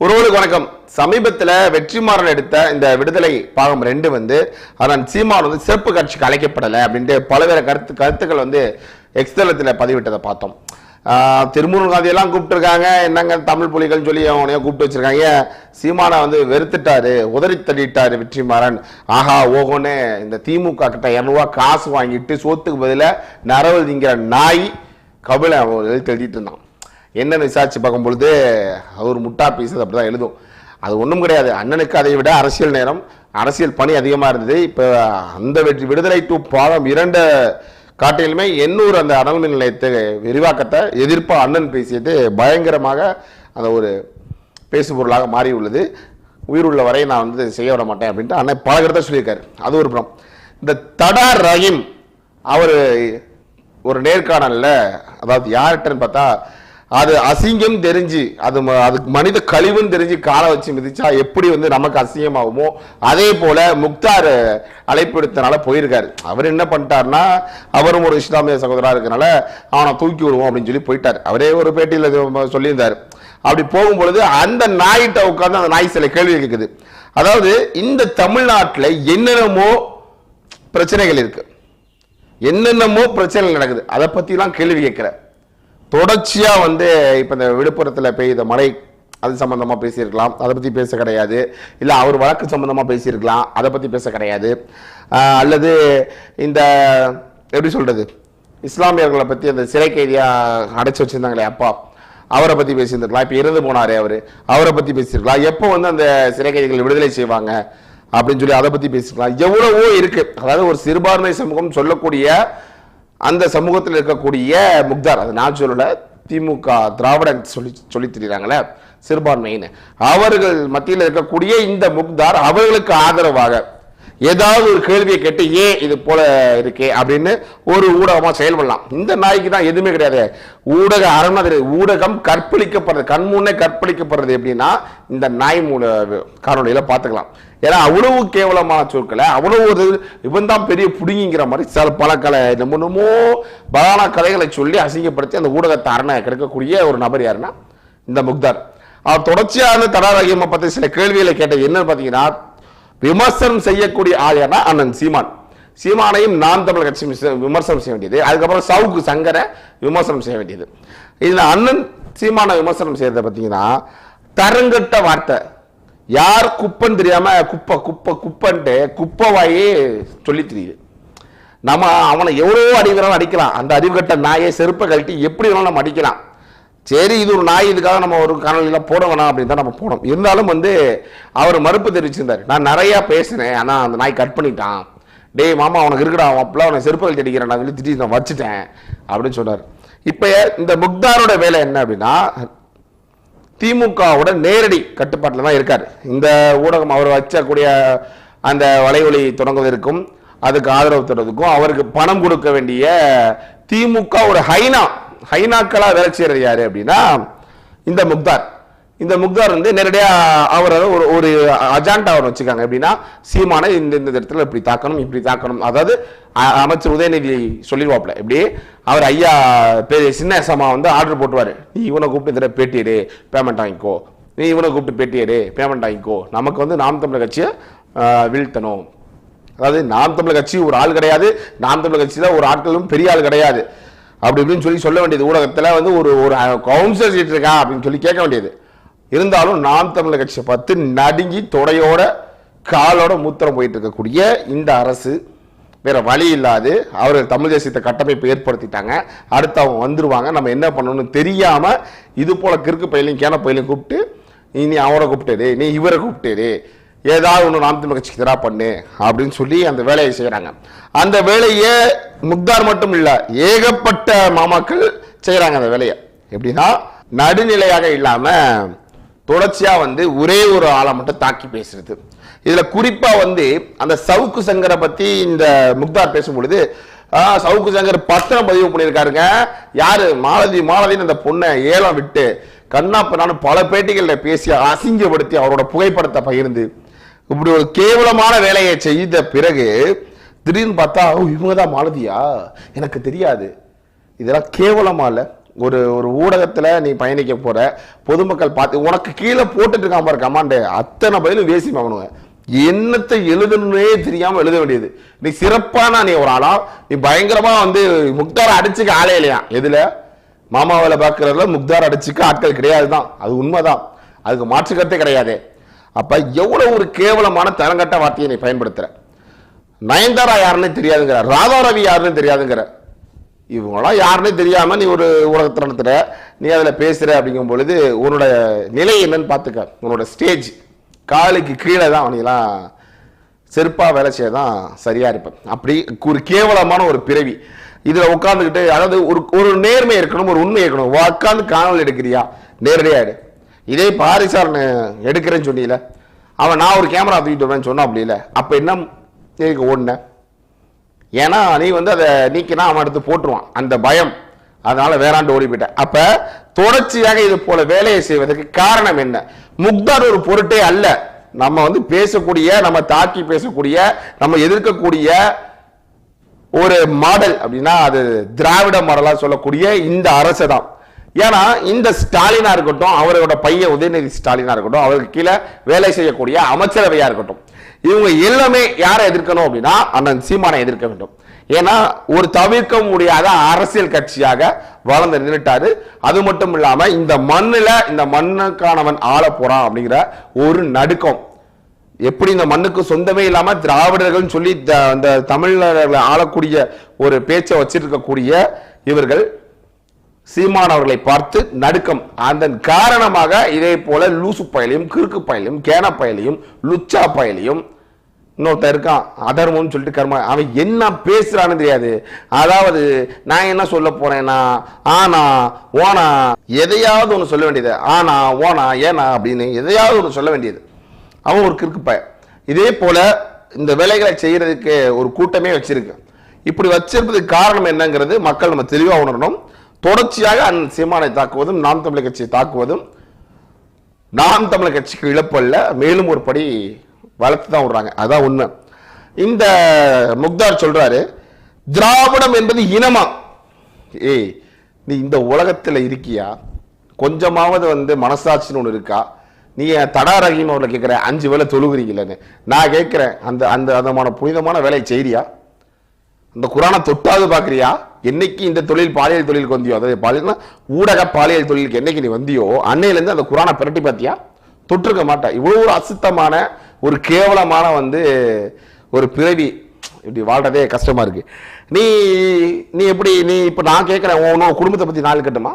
உறவுகளுக்கு வணக்கம். சமீபத்தில் வெற்றிமாறன் எடுத்த இந்த விடுதலை பாகம் ரெண்டு வந்து அதன் சீமான் வந்து சிறப்பு கட்சிக்கு அழைக்கப்படலை அப்படின்ட்டு பலவேறு கருத்து கருத்துக்கள் வந்து எக்ஸ்தலத்தில் பதிவிட்டதை பார்த்தோம். திருமூர் காந்தியெல்லாம் கூப்பிட்டுருக்காங்க. என்னங்க தமிழ் புலிகள் சொல்லி அவனையோ கூப்பிட்டு வச்சிருக்காங்க. சீமானை வந்து வெறுத்துட்டாரு உதறி தள்ளிட்டாரு வெற்றிமாறன். ஆஹா ஓகோன்னு இந்த திமுக கிட்ட இரநூறுவா காசு வாங்கிட்டு சோத்துக்கு பதிலாக நரவு திங்கிற நாய் கபில அவன் எழுத்து எழுதிட்டு இருந்தான். என்னன்னு விசாரிச்சு பார்க்கும் பொழுது அவர் முட்டா பீசது அப்படி தான் எழுதும். அது ஒன்றும் கிடையாது. அண்ணனுக்கு அதை விட அரசியல் நேரம் அரசியல் பணி அதிகமாக இருந்தது. இப்போ அந்த வெற்றி விடுதலை டு பாலம் இரண்டு காட்டிலுமே எண்ணூர் அந்த அனல் மின் நிலையத்தை விரிவாக்கத்தை எதிர்ப்பாக அண்ணன் பேசியது பயங்கரமாக அந்த ஒரு பேசுபொருளாக மாறி உள்ளது உயிருள்ள வரை நான் வந்து செய்ய விட மாட்டேன் அப்படின்ட்டு அண்ணன் பல கருத்தை சொல்லியிருக்காரு. அது ஒரு புறம். இந்த தடா ரஹீம் அவர் ஒரு நேர்காணலில் அதாவது யார்கிட்டன்னு பார்த்தா அது அசிங்கம் தெரிஞ்சு அது ம- அதுக்கு மனித கழிவுன்னு தெரிஞ்சு காலை வச்சு மிதிச்சா எப்படி வந்து நமக்கு அசிங்கமாகுமோ அதே போல முக்தார் அழைப்பு எடுத்தனால போயிருக்காரு. அவர் என்ன பண்ணிட்டாருன்னா அவரும் ஒரு இஸ்லாமிய சகோதரா இருக்கனால அவனை தூக்கி விடுவோம் அப்படின்னு சொல்லி போயிட்டார். அவரே ஒரு பேட்டியில் சொல்லியிருந்தார். அப்படி போகும்பொழுது அந்த நாய்கிட்ட உட்காந்து அந்த நாய் சில கேள்வி கேட்குது. அதாவது இந்த தமிழ்நாட்டில் என்னென்னமோ பிரச்சனைகள் இருக்கு. என்னென்னமோ பிரச்சனைகள் நடக்குது. அதை பற்றிலாம் கேள்வி கேட்குறேன் தொடர்ச்சியாக வந்து இப்போ இந்த விழுப்புரத்தில் பெய்த மழை அது சம்மந்தமாக பேசியிருக்கலாம். அதை பற்றி பேச கிடையாது. இல்லை அவர் வழக்கு சம்மந்தமாக பேசியிருக்கலாம். அதை பற்றி பேச கிடையாது. அல்லது இந்த எப்படி சொல்கிறது இஸ்லாமியர்களை பற்றி அந்த சிறை கைதியாக அடைச்சி வச்சுருந்தாங்களே அப்பா. அவரை பற்றி பேசியிருந்திருக்கலாம். இப்போ இறந்து போனாரே அவர். அவரை பற்றி பேசியிருக்கலாம். எப்போ வந்து அந்த சிறை கைதிகள் விடுதலை செய்வாங்க? அப்படின்னு சொல்லி அதை பற்றி பேசியிருக்கலாம். எவ்வளவோ இருக்குது அதாவது ஒரு சிறுபான்மை சமூகம் சொல்லக்கூடிய அந்த சமூகத்தில் இருக்கக்கூடிய முக்தார் அது நான் சொல்லலை திமுக திராவிடன் சொல்லி சொல்லி திரிகிறாங்களே சிறுபான்மைன்னு அவர்கள் மத்தியில் இருக்கக்கூடிய இந்த முக்தார் அவர்களுக்கு ஆதரவாக ஏதாவது ஒரு கேள்வியை கேட்டு ஏன் இது போல இருக்கே அப்படின்னு ஒரு ஊடகமாக செயல்படலாம் இந்த நாய்க்கு தான் எதுவுமே கிடையாது. ஊடக அரணை ஊடகம் கற்பழிக்கப்படுறது கண் முன்னே கற்பழிக்கப்படுறது எப்படின்னா இந்த நாய் மூல காணொலியில பார்த்துக்கலாம். ஏன்னா அவ்வளவு கேவலமான சொற்களை அவ்வளவு ஒரு இவன் தான் பெரிய புடுங்கிங்கிற மாதிரி சில பல கலை என்னமோ பலான கதைகளை சொல்லி அசிங்கப்படுத்தி அந்த ஊடகத்தை அரணை கிடைக்கக்கூடிய ஒரு நபர் யாருன்னா இந்த முக்தார். அவர் தொடர்ச்சியான தடாரகியம்மை பற்றி சில கேள்விகளை கேட்டது என்னன்னு பார்த்தீங்கன்னா விமர்சனம் செய்யக்கூடிய ஆள் அண்ணன் சீமான். சீமானையும் நாம் தமிழ் கட்சி விமர்சனம் செய்ய வேண்டியது. அதுக்கப்புறம் சவுக்கு சங்கரை விமர்சனம் செய்ய வேண்டியது. இதில் அண்ணன் சீமானை விமர்சனம் செய்யறத பார்த்தீங்கன்னா தரங்கட்ட வார்த்தை. யார் குப்பன்னு தெரியாம குப்பை குப்பை குப்பன்ட்டு குப்பை வாயே சொல்லி தெரியுது. நம்ம அவனை எவ்வளோ அடிக்கிறாலும் அடிக்கலாம் அந்த அறிவு கட்ட நாயை செருப்பை கழட்டி எப்படி வேணாலும் நம்ம அடிக்கலாம். சரி இது ஒரு நாய் இதுக்காக நம்ம ஒரு காணொலியில் போட வேணாம் அப்படின்னு தான் நம்ம போனோம். இருந்தாலும் வந்து அவர் மறுப்பு தெரிவிச்சிருந்தார். நான் நிறையா பேசினேன். ஆனால் அந்த நாய் கட் பண்ணிட்டான். டேய் மாமா அவனுக்கு இருக்குடா. அவன் அப்பெல்லாம் அவனை செருப்புகள் கழட்டி நான் சொல்லி நான் வச்சுட்டேன். அப்படின்னு சொன்னார். இப்போ இந்த முக்தாரோட வேலை என்ன அப்படின்னா திமுகவோட நேரடி கட்டுப்பாட்டில் தான் இருக்கார். இந்த ஊடகம் அவர் வச்சக்கூடிய அந்த வலைவலி தொடங்குவதற்கும் அதுக்கு ஆதரவு தருவதற்கும் அவருக்கு பணம் கொடுக்க வேண்டிய திமுக ஒரு ஹைனா ஹைனாக்களாக வேலை செய்கிறது யாரு அப்படின்னா இந்த முக்தார். இந்த முக்தார் வந்து நேரடியா அவர் ஒரு ஒரு அஜாண்டா அவர் வச்சுக்காங்க. எப்படின்னா சீமானை இந்த இந்த இடத்துல இப்படி தாக்கணும் இப்படி தாக்கணும். அதாவது அமைச்சர் உதயநிதி சொல்லிடுவாப்ல இப்படி அவர் ஐயா பெரிய சின்ன சமா வந்து ஆர்டர் போட்டுவாரு நீ இவனை கூப்பிட்டு இந்த பேட்டியடு பேமெண்ட் வாங்கிக்கோ. நீ இவனை கூப்பிட்டு பேட்டியடு பேமெண்ட் வாங்கிக்கோ. நமக்கு வந்து நாம் தமிழர் கட்சியை ஆஹ், வீழ்த்தணும். அதாவது நாம் தமிழர் கட்சி ஒரு ஆள் கிடையாது. நாம் தமிழர் தான் ஒரு ஆட்களும் பெரிய ஆள் கிடையாது. அப்படி இப்படின்னு சொல்லி சொல்ல வேண்டியது. ஊடகத்தில் வந்து ஒரு ஒரு கவுன்சிலர் சீட் இருக்கா அப்படின்னு சொல்லி கேட்க வேண்டியது. இருந்தாலும் நாம் தமிழர் கட்சியை பார்த்து நடுங்கி தொடையோட காலோட மூத்திரம் போயிட்டு இருக்கக்கூடிய இந்த அரசு வேற வழி இல்லாது அவர்கள் தமிழ் தேசியத்தை கட்டமைப்பு ஏற்படுத்திட்டாங்க. அடுத்து அவங்க வந்துருவாங்க. நம்ம என்ன பண்ணணும்னு தெரியாமல் இது போல கிறுக்கு பயிலையும் கேன பயிலையும் கூப்பிட்டு நீ அவரை கூப்பிட்டாரு நீ இவரை கூப்பிட்டது ஏதாவது ஒன்று நாம் தமிழ் கட்சிக்கு எதிராக பண்ணு அப்படின்னு சொல்லி அந்த வேலையை செய்கிறாங்க அந்த வேலையை முக்தார் மட்டும் இல்லை ஏகப்பட்ட மாமாக்கள் செய்கிறாங்க அந்த வேலையை. எப்படின்னா நடுநிலையாக இல்லாமல் தொடர்ச்சியாக வந்து ஒரே ஒரு ஆளை மட்டும் தாக்கி பேசுறது. இதில் குறிப்பாக வந்து அந்த சவுக்கு சங்கரை பற்றி இந்த முக்தார் பேசும் பொழுது சவுக்கு சங்கர் பத்திரம் பதிவு பண்ணியிருக்காருங்க. யாரு? மாலதி மாலதின்னு அந்த பொண்ணை ஏலம் விட்டு கண்ணாப்பண்ணான்னு பல பேட்டிகளில் பேசி அசிங்கப்படுத்தி அவரோட புகைப்படத்தை பகிர்ந்து இப்படி ஒரு கேவலமான வேலையை செய்த பிறகு திடீர்னு பார்த்தா இவங்க தான் மாலதியா? எனக்கு தெரியாது. இதெல்லாம் கேவலமா இல்லை. ஒரு ஒரு ஊடகத்தில் நீ பயணிக்க போகிற பொதுமக்கள் பார்த்து உனக்கு கீழே போட்டுட்டு இருக்கான் பாரு கமாண்டு. அத்தனை பதிலும் வேசி அவனுங்க என்னத்தை எழுதணும்னே தெரியாமல் எழுத வேண்டியது. நீ சிறப்பான நீ ஒரு ஆளா? நீ பயங்கரமாக வந்து முக்தாரை அடிச்சுக்க ஆளே இல்லையா? எதில்? மாமாவில் பார்க்குறதுல முக்தார் அடிச்சுக்க ஆட்கள் கிடையாது தான் அது உண்மைதான். அதுக்கு மாற்றுக்கருத்தே கிடையாது. அப்போ எவ்வளோ ஒரு கேவலமான தரங்கட்ட வார்த்தையை நீ பயன்படுத்துகிற நயன்தாரா யாருன்னு தெரியாதுங்கிற ராதா ரவி யாருன்னு தெரியாதுங்கிற. இவங்களாம் யாருன்னே தெரியாமல் நீ ஒரு ஊடகத்தை நடத்துகிற நீ அதில் பேசுகிற அப்படிங்கும் பொழுது உன்னோட நிலை என்னன்னு பார்த்துக்க உன்னோட ஸ்டேஜ் காலுக்கு கீழே தான் அவனையெல்லாம் செருப்பாக வேலை செய்ய தான் சரியாக இருப்பேன். அப்படி ஒரு கேவலமான ஒரு பிறவி. இதில் உட்காந்துக்கிட்டு அதாவது ஒரு ஒரு நேர்மை இருக்கணும் ஒரு உண்மை இருக்கணும். உட்காந்து காணொலி எடுக்கிறியா? நேரடியாக எடு. இதே பாரிசாரன் எடுக்கிறேன்னு சொன்னீல அவன் நான் ஒரு கேமரா தூக்கிட்டு வரேன்னு சொன்னா அப்படி இல்லை. அப்போ என்ன எதுக்கு ஓடின? ஏன்னா நீ வந்து அதை நீக்கினா அவன் எடுத்து போட்டுருவான். அந்த பயம். அதனால வேறாண்டு ஓடி போயிட்டேன் அப்ப தொடர்ச்சியாக இது போல வேலையை செய்வதற்கு காரணம் என்ன? முக்தார் ஒரு பொருட்டே அல்ல. நம்ம வந்து பேசக்கூடிய நம்ம தாக்கி பேசக்கூடிய நம்ம எதிர்க்கக்கூடிய ஒரு மாடல் அப்படின்னா அது திராவிட மாடலாக சொல்லக்கூடிய இந்த அரசு தான். ஏன்னா இந்த ஸ்டாலினா இருக்கட்டும் அவரோட பையன் உதயநிதி ஸ்டாலினா இருக்கட்டும் அவருக்கு கீழே வேலை செய்யக்கூடிய அமைச்சரவையா இருக்கட்டும். இவங்க எல்லாமே யாரை எதிர்க்கணும் அப்படின்னா அண்ணன் சீமானை எதிர்க்க வேண்டும். ஏன்னா ஒரு தவிர்க்க முடியாத அரசியல் கட்சியாக வளர்ந்து நின்றுட்டாரு. அது மட்டும் இல்லாம இந்த மண்ணுல இந்த மண்ணுக்கானவன் ஆள போறான் அப்படிங்கிற ஒரு நடுக்கம். எப்படி இந்த மண்ணுக்கு சொந்தமே இல்லாம திராவிடர்கள் சொல்லி த- அந்த தமிழர்களை ஆளக்கூடிய ஒரு பேச்சை வச்சிருக்கக்கூடிய இவர்கள் சீமான் அவர்களை பார்த்து நடுக்கம். அதன் காரணமாக இதே போல லூசு பயலையும் கிறுக்கு பயலையும் கேன பயலையும் லுச்சா பயலையும் இன்னொருத்தன் இருக்கான் அதர்மம்னு சொல்லிட்டு கர்ம அவன் என்ன பேசுறான்னு தெரியாது. அதாவது நான் என்ன சொல்ல போறேன்னா ஆனா ஓனா எதையாவது ஒன்று சொல்ல வேண்டியது. ஆனா ஓனா ஏனா அப்படின்னு எதையாவது ஒன்று சொல்ல வேண்டியது. அவன் ஒரு கிறுக்கு பய இதே போல இந்த வேலைகளை செய்யறதுக்கு ஒரு கூட்டமே வச்சிருக்கு. இப்படி வச்சிருப்பதுக்கு காரணம் என்னங்கிறது மக்கள் நம்ம தெளிவாக உணரணும். தொடர்ச்சியாக அண்ணன் சீமானை தாக்குவதும் நாம் தமிழர் கட்சியை தாக்குவதும் நாம் தமிழர் கட்சிக்கு இழப்பல்ல மேலும் ஒரு படி வளர்த்து தான் விடுறாங்க அதான் உண்மை. இந்த முக்தார் சொல்றாரு திராவிடம் என்பது இனமா? ஏய் நீ இந்த உலகத்தில் இருக்கியா? கொஞ்சமாவது வந்து மனசாட்சின்னு ஒன்று இருக்கா? நீ தடா ரஹீம் அவர்களை கேட்குற அஞ்சு வேலை தொழுகிறீங்களேன்னு. நான் கேட்குறேன் அந்த அந்த விதமான புனிதமான வேலையை செய்கிறியா அந்த குரானை தொட்டாவது பார்க்குறியா என்னைக்கு இந்த தொழில் பாலியல் தொழிலுக்கு வந்தியோ அதாவது பாலியல்னா ஊடக பாலியல் தொழிலுக்கு என்னைக்கு நீ வந்தியோ அன்னையிலேருந்து அந்த குரானை பிரட்டி பார்த்தியா தொட்டிருக்க மாட்டா. இவ்வளோ ஒரு அசுத்தமான ஒரு கேவலமான வந்து ஒரு பிறவி. இப்படி வாழ்கிறதே கஷ்டமாக இருக்குது நீ நீ எப்படி நீ இப்போ நான் கேட்குறேன் உன் குடும்பத்தை பற்றி நாள் கட்டுமா?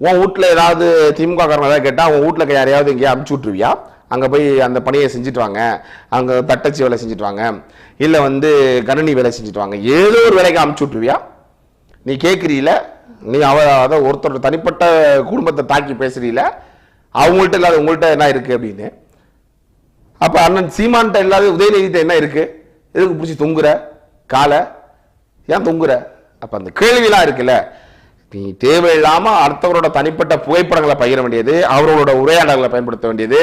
உன் வீட்டில் ஏதாவது திமுக காரணம் ஏதாவது கேட்டால் உன் வீட்டில் யாரையாவது எங்கேயா அமுச்சு விட்ருவியா அங்கே போய் அந்த பணியை செஞ்சுட்டு வாங்க. அங்கே தட்டச்சி வேலை செஞ்சுட்டு வாங்க. இல்லை வந்து கணினி வேலை செஞ்சுட்டு வாங்க. ஏதோ ஒரு வேலைக்கு அமுச்சு விட்ருவியா நீ கேட்குறீல நீ அவ அதை ஒருத்தரோட தனிப்பட்ட குடும்பத்தை தாக்கி பேசுறீல? அவங்கள்ட்ட இல்லாத உங்கள்கிட்ட என்ன இருக்குது அப்படின்னு? அப்போ அண்ணன் சீமான்ட்ட இல்லாத உதயநிதிட்ட என்ன இருக்குது எதுக்கு பிடிச்சி தொங்குற? காலை? ஏன் தொங்குற? அப்போ அந்த கேள்விலாம் இருக்குல்ல. நீ தேவையில்லாமல் அடுத்தவரோட தனிப்பட்ட புகைப்படங்களை பகிர வேண்டியது அவர்களோட உரையாடல்களை பயன்படுத்த வேண்டியது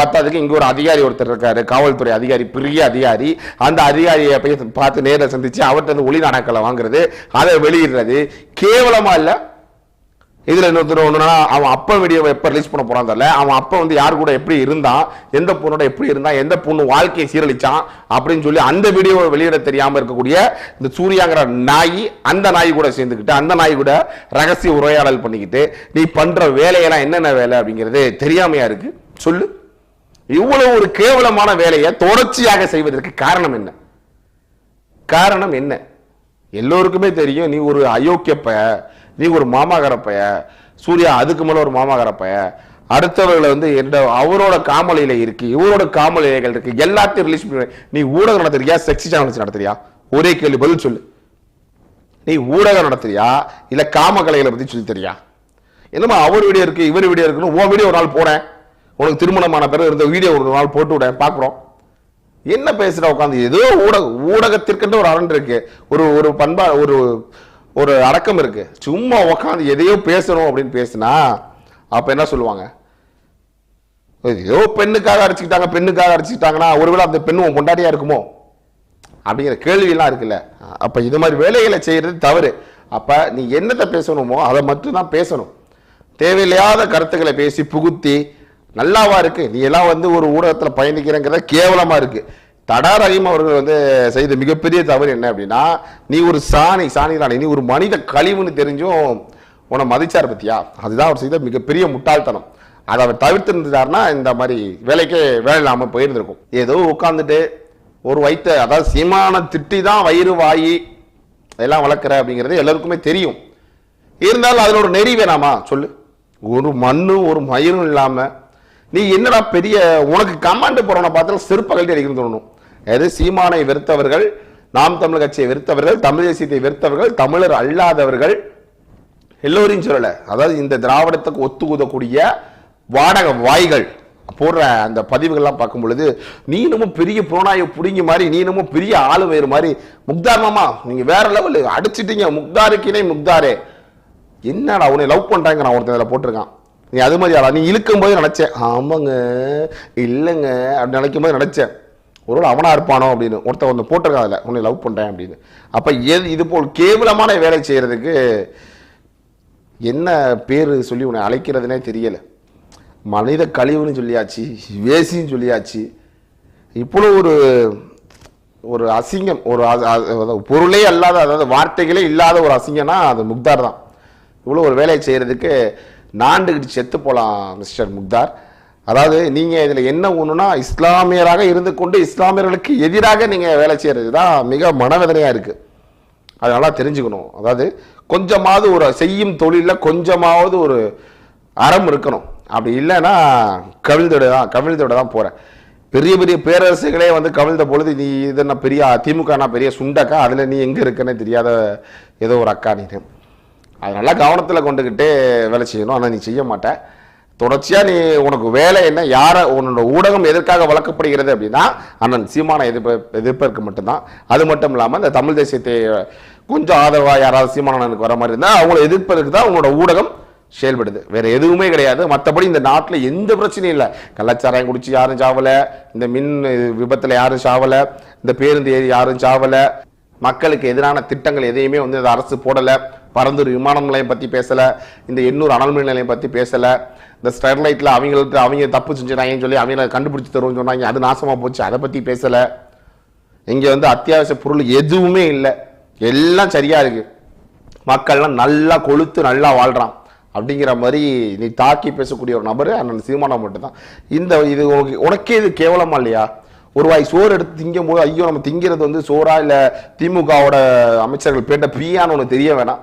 பத்தாதுக்கு இங்கே ஒரு அதிகாரி ஒருத்தர் இருக்காரு காவல்துறை அதிகாரி பெரிய அதிகாரி. அந்த அதிகாரியை போய் பார்த்து நேரில் சந்திச்சு அவர்கிட்ட இருந்து ஒளி நாடகங்களை வாங்குறது அதை வெளியிடுறது. கேவலமா இல்லை. இதில் இன்னொருத்தர் ஒன்றுனா அவன் அப்பா வீடியோவை எப்போ ரிலீஸ் பண்ண போகிறான் தெரியல. அவன் அப்பா வந்து யார் கூட எப்படி இருந்தான் எந்த பொண்ணோட எப்படி இருந்தான் எந்த பொண்ணு வாழ்க்கையை சீரழிச்சான் அப்படின்னு சொல்லி அந்த வீடியோவை வெளியிட தெரியாமல் இருக்கக்கூடிய இந்த சூர்யாங்கிற நாய் அந்த நாய் கூட சேர்ந்துக்கிட்டு அந்த நாய் கூட ரகசிய உரையாடல் பண்ணிக்கிட்டு நீ பண்ணுற வேலையெல்லாம் என்னென்ன வேலை அப்படிங்கிறது தெரியாமையாக இருக்குது சொல்லு. இவ்வளவு ஒரு கேவலமான வேலையை தொடர்ச்சியாக செய்வதற்கு காரணம் என்ன? காரணம் என்ன? எல்லோருக்குமே தெரியும் நீ ஒரு அயோக்கிய பய நீ ஒரு மாமாகர சூர்யா அதுக்கு மேலே ஒரு மாமாகர அடுத்தவர்களை வந்து எந்த அவரோட காமலையில் இருக்கு இவரோட காமலைகள் இருக்கு எல்லாத்தையும் ரிலீஸ் பண்ணி நீ ஊடகம் நடத்துறியா? Sexy channels நடத்துறியா? ஒரே கேள்வி பதில் சொல்லு. நீ ஊடகம் நடத்துறியா? இல்லை காமகலைகளை பற்றி சொல்லி தெரியா? என்னமா அவர் வீடியோ இருக்கு இவர் வீடியோ இருக்குன்னு உன் வீடியோ ஒரு நாள் போறேன் உனக்கு திருமணமான பிறகு இருந்த வீடியோ ஒரு நாள் போட்டு விட பார்க்குறோம். என்ன பேசுகிற உட்காந்து? ஏதோ ஊடக ஊடகத்திற்கென்ற ஒரு அரண் இருக்கு. ஒரு ஒரு பண்பா ஒரு ஒரு அடக்கம் இருக்கு. சும்மா உட்காந்து எதையோ பேசணும் அப்படின்னு பேசினா அப்போ என்ன சொல்லுவாங்க? ஏதோ பெண்ணுக்காக அடிச்சுக்கிட்டாங்க பெண்ணுக்காக அடிச்சுக்கிட்டாங்கன்னா ஒருவேளை அந்த பெண்ணு உன் கொண்டாடியா இருக்குமோ? அப்படிங்கிற கேள்வியெல்லாம் இருக்குல்ல. அப்ப இது மாதிரி வேலைகளை செய்யறது தவறு. அப்ப நீ என்னத்தை பேசணுமோ அதை மட்டும் தான் பேசணும். தேவையில்லாத கருத்துக்களை பேசி புகுத்தி நல்லாவா இருக்கு? நீ எல்லாம் வந்து ஒரு ஊடகத்தில் பயணிக்கிறேங்கிறத கேவலமா இருக்கு. தடா ரஹீம் அவர்கள் வந்து செய்த மிகப்பெரிய தவறு என்ன அப்படின்னா நீ ஒரு சாணி சாணி ராணி நீ ஒரு மனித கழிவுன்னு தெரிஞ்சும் உன்னை மதிச்சார் பத்தியா? அதுதான் அவர் செய்த மிகப்பெரிய முட்டாள்தனம். அதை அவர் தவிர்த்திருந்தாருன்னா இந்த மாதிரி வேலைக்கே வேலை இல்லாமல் போயிருந்திருக்கும். ஏதோ உட்காந்துட்டு ஒரு வைத்த அதாவது சீமான திட்டி தான் வயிறு வாயி எல்லாம் வளர்க்குற அப்படிங்கிறது எல்லாருக்குமே தெரியும். இருந்தாலும் அதில் ஒரு நெறி வேணாமா? சொல்லு. ஒரு மண்ணும் ஒரு மயிரும் இல்லாமல் நீ என்னடா பெரிய உனக்கு கமாண்டு போறவனை பார்த்தாலும் செருப்ப கழட்டி அடிக்கணும்னு தோணும் எது சீமானை வெறுத்தவர்கள் நாம் தமிழ் கட்சியை வெறுத்தவர்கள் தமிழ் தேசியத்தை வெறுத்தவர்கள் தமிழர் அல்லாதவர்கள் எல்லோரையும் சொல்லலை. அதாவது இந்த திராவிடத்துக்கு ஒத்து ஊதக்கூடிய வாடக வாய்கள் போடுற அந்த பதிவுகள்லாம் பார்க்கும் பொழுது நீ பெரிய புறநாயை பிடிங்கி மாதிரி நீ பெரிய ஆளு வேறு மாதிரி முக்தார் மாமா நீங்கள் வேற லெவல் அடிச்சிட்டீங்க முக்தாருக்கினே முக்தாரே. என்னடா உன்னை லவ் பண்ணுறாங்க நான் ஒருத்தன் இதில் போட்டிருக்கான். நீ அது மாதிரி ஆளா நீ இழுக்கும் போது நினைச்சேன். ஆமாங்க இல்லைங்க அப்படி நினைக்கும் போது நினைச்சேன். ஒருவேளை அவனா இருப்பானோ அப்படின்னு. ஒருத்தன் ஒன்று போட்டிருக்கான் அதில். உன்னை லவ் பண்ணுறேன் அப்படின்னு. அப்போ எது இது போல் கேவலமான வேலை செய்கிறதுக்கு என்ன பேர் சொல்லி உன்னை அழைக்கிறதுனே தெரியலை. மனித கழிவுன்னு சொல்லியாச்சு வேசின்னு சொல்லியாச்சு. இவ்வளோ ஒரு ஒரு அசிங்கம் ஒரு பொருளே அல்லாத அதாவது வார்த்தைகளே இல்லாத ஒரு அசிங்கம்னா அது முக்தார் தான். இவ்வளோ ஒரு வேலையை செய்கிறதுக்கு நாண்டுகிட்டு செத்து போகலாம் மிஸ்டர் முக்தார். அதாவது நீங்கள் இதில் என்ன ஒன்றுனா இஸ்லாமியராக இருந்து கொண்டு இஸ்லாமியர்களுக்கு எதிராக நீங்கள் வேலை செய்கிறது தான் மிக மனவேதனையாக இருக்குது அது நல்லா தெரிஞ்சுக்கணும். அதாவது கொஞ்சமாவது ஒரு செய்யும் தொழிலில் கொஞ்சமாவது ஒரு அறம் இருக்கணும். அப்படி இல்லைன்னா கவிழ்தோட தான் கவிழ்தோட தான் போகிறேன் பெரிய பெரிய பேரரசுகளே வந்து கவிழ்ந்த பொழுது நீ இது என்ன பெரிய திமுக பெரிய சுண்டக்கா? அதில் நீ எங்கே இருக்குன்னு தெரியாத ஏதோ ஒரு அக்கா நீ. அது நல்லா கவனத்தில் கொண்டுக்கிட்டு வேலை செய்யணும். ஆனால் நீ செய்ய மாட்டேன் தொடர்ச்சியாக நீ உனக்கு வேலை என்ன யாரை உன்னோட ஊடகம் எதற்காக வளர்க்கப்படுகிறது அப்படின்னா அண்ணன் சீமான எதிர்ப்பு எதிர்ப்பிற்கு மட்டும்தான். அது மட்டும் இல்லாமல் இந்த தமிழ் தேசியத்தை கொஞ்சம் ஆதரவாக யாராவது சீமானனுக்கு வர மாதிரி இருந்தால் அவங்கள எதிர்ப்பதற்கு தான் உங்களோட ஊடகம் செயல்படுது. வேறு எதுவுமே கிடையாது. மற்றபடி இந்த நாட்டில் எந்த பிரச்சனையும் இல்லை. கள்ளச்சாராயம் குடிச்சு யாரும் சாவலை. இந்த மின் விபத்தில் யாரும் சாவலை. இந்த பேருந்து ஏறி யாரும் சாவலை. மக்களுக்கு எதிரான திட்டங்கள் எதையுமே வந்து இந்த அரசு போடலை. பரந்தூர் விமான நிலையம் பற்றி பேசலை. இந்த எண்ணூர் அனல்மின் நிலையம் பற்றி பேசலை. இந்த ஸ்டெர்லைட்டில் அவங்களுக்கு அவங்க தப்பு செஞ்சுட்டாங்கன்னு சொல்லி அவங்கள கண்டுபிடிச்சி தருவோம்னு சொன்னாங்க. அது நாசமாக போச்சு. அதை பற்றி பேசலை. இங்கே வந்து அத்தியாவசிய பொருள் எதுவுமே இல்லை. எல்லாம் சரியாக இருக்குது மக்கள்லாம் நல்லா கொளுத்து நல்லா வாழ்கிறான் அப்படிங்கிற மாதிரி நீ தாக்கி பேசக்கூடிய ஒரு நபர் அண்ணன் சீமானம் மட்டும்தான். இந்த இது உனக்கு உனக்கே இது கேவலமா இல்லையா? ஒரு வாய் சோறு எடுத்து திங்கும் போது ஐயோ நம்ம திங்கிறது வந்து சோறா இல்லை திமுகவோட அமைச்சர்கள் பேட்ட பியான்னு ஒன்று தெரிய வேணாம்.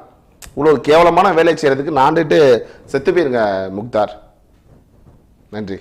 இவ்வளோ கேவலமான வேலை செய்யறதுக்கு நாண்டுட்டு செத்து போயிருங்க முக்தார். நன்றி.